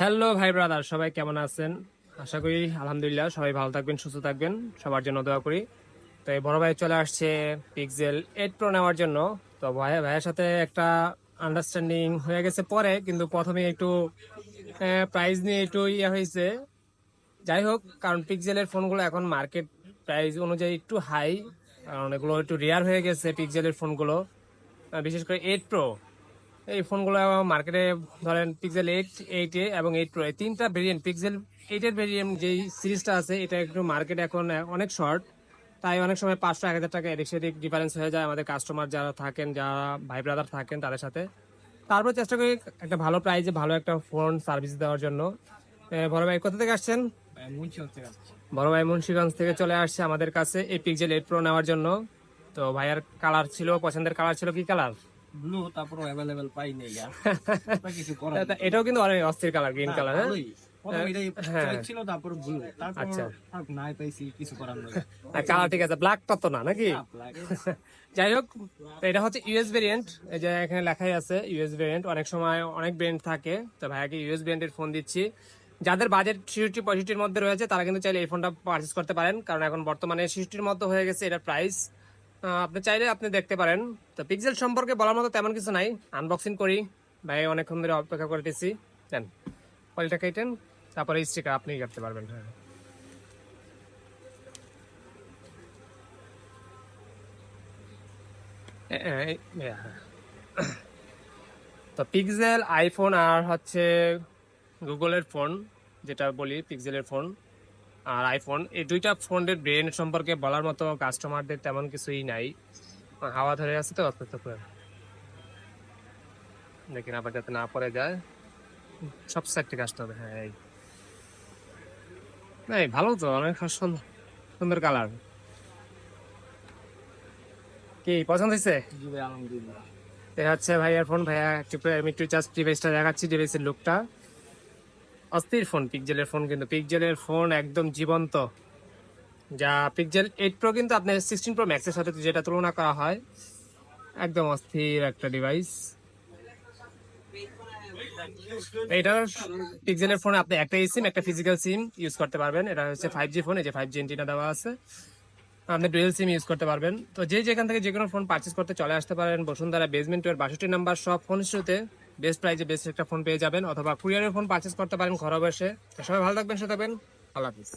Hello ভাই brother সবাই কেমন আছেন? আশা করি, আলহামদুলিল্লাহ, সবাই ভালো থাকবেন, সুস্থ থাকবেন। সবার জন্য দোয়া করি। তো এই বড় ভাই চলে আসছে পিক্সেল এইট প্রো নেওয়ার জন্য। তো ভাই, ভাইয়ের সাথে একটা আন্ডারস্ট্যান্ডিং হয়ে গেছে পরে, কিন্তু প্রথমে একটু প্রাইস নিয়ে একটু ইয়ে হয়েছে। যাই হোক, কারণ পিক্সেলের ফোনগুলো এখন মার্কেট প্রাইস অনুযায়ী একটু হাই কারণ এগুলো একটু রেয়ার হয়ে গেছে পিক্সেলের ফোনগুলো বিশেষ করে এইট প্রো এই ফোনগুলো মার্কেটে ধরেন পিক্সেল এইট এইট এ এবং এইট প্রো এই তিনটা ভেরিয়েন্ট পিক্সেল এইটের ভেরিয়েন্ট যেই সিরিজটা আছে এটা একটু মার্কেট এখন অনেক শর্ট তাই অনেক সময় পাঁচশো এক হাজার টাকা এদিক সেদিক ডিফারেন্স হয়ে যায় আমাদের কাস্টমার যারা থাকেন যারা ভাই ব্রাদার থাকেন তাদের সাথে। তারপর চেষ্টা করি একটা ভালো প্রাইজে ভালো একটা ফোন সার্ভিস দেওয়ার জন্য। বড় ভাই কোথা থেকে আসছেন? বড় ভাই মুন্সিগঞ্জ থেকে চলে আসছে আমাদের কাছে এই পিক্সেল এইট প্রো নেওয়ার জন্য। তো ভাইয়ার কালার ছিল পছন্দের কালার ছিল কি কালার ব্লু তারপর পাই নাই এটা কিছু করার তা- এটাও কিন্তু অনেক অস্থির কালার গ্রিন কালার হ্যাঁ? হ্যাঁ। choice ছিল তারপর ব্লু তারপর আচ্ছা। নাই পাইছি কিছু করার নাই। কালার ঠিক আছে ব্ল্যাকটা তো না নাকি? যাই হোক এটা হচ্ছে ইউএস ভেরিয়েন্ট এই যে এখানে লেখাই আছে ইউএস ভেরিয়েন্ট অনেক সময় অনেক ব্র্যান্ড থাকে তো ভাইয়াকে ইউএস ফোন দিচ্ছি। যাদের বাজেট ছিষট্টি পঁয়ষট্টির মধ্যে রয়েছে তারা কিন্তু চাইলে এই ফোনটা পারচেস করতে পারেন। কারণ এখন বর্তমানে ছিষট্টির মধ্যে হয়ে গেছে এটার প্রাইস আপনি চাইলে আপনি দেখতে পারেন। তো পিক্সেল সম্পর্কে বলার মতো তেমন কিছু নাই। আনবক্সিং করি। ভাই, অনেকক্ষণ ধরে অপেক্ষা করতেছি। দেন কলটা কেটেন। তারপরে স্টিকার আপনি কাটতে পারবেন হ্যাঁ। তো পিক্সেল আইফোন আর হচ্ছে গুগলের ফোন যেটা বলি, পিক্সেলের ফোন আর আইফোন এই দুইটা ফোনের ব্রেন সম্পর্কে বলার মতো কাস্টমারদের তেমন কিছুই নাই। হাওয়া ধরে আছে তো অপেক্ষা করে দেখেন আবার যাতে না পড়ে যায়। সব সাইডটি কাজটা হবে হ্যাঁ এই। এই ভালো তো অনেক সুন্দর কালার কি পছন্দ হয়েছে? এই হচ্ছে ভাইয়ার ফোন ভাইয়া একটু আমি একটু জাস্ট ডিভাইসটা দেখাচ্ছি ডিভাইসের লুকটা অস্থির ফোন পিকজেলের ফোন কিন্তু। পিকজেলের ফোন একদম জীবন্ত। যা পিকজেল এইট প্রো কিন্তু আপনার সিক্সটিন প্রো ম্যাক্সের সাথে যেটা তুলনা করা হয়, একদম অস্থির একটা ডিভাইস এটার পিক্সেলের ফোনে আপনি একটা সিম একটা ফিজিক্যাল সিম ইউজ করতে পারবেন। এটা হচ্ছে ফাইভ জি ফোন এই যে ফাইভ জি এন্টিনা দেওয়া আছে। আপনি ডুয়েল সিম ইউজ করতে পারবেন। তো যে যেখান থেকে যে কোনো ফোন পারচেস করতে চলে আসতে পারেন, বসুন্ধরা বেসমেন্ট টুয়ের বাষট্টি নাম্বার সব ফোন শুরুতে বেস্ট প্রাইজে বেস্ট একটা ফোন পেয়ে যাবেন অথবা কুরিয়ারের ফোন পারচেস করতে পারেন ঘরে বসে সবাই ভালো থাকবেন সে থাকবেন। আল্লাহ হাফিজ।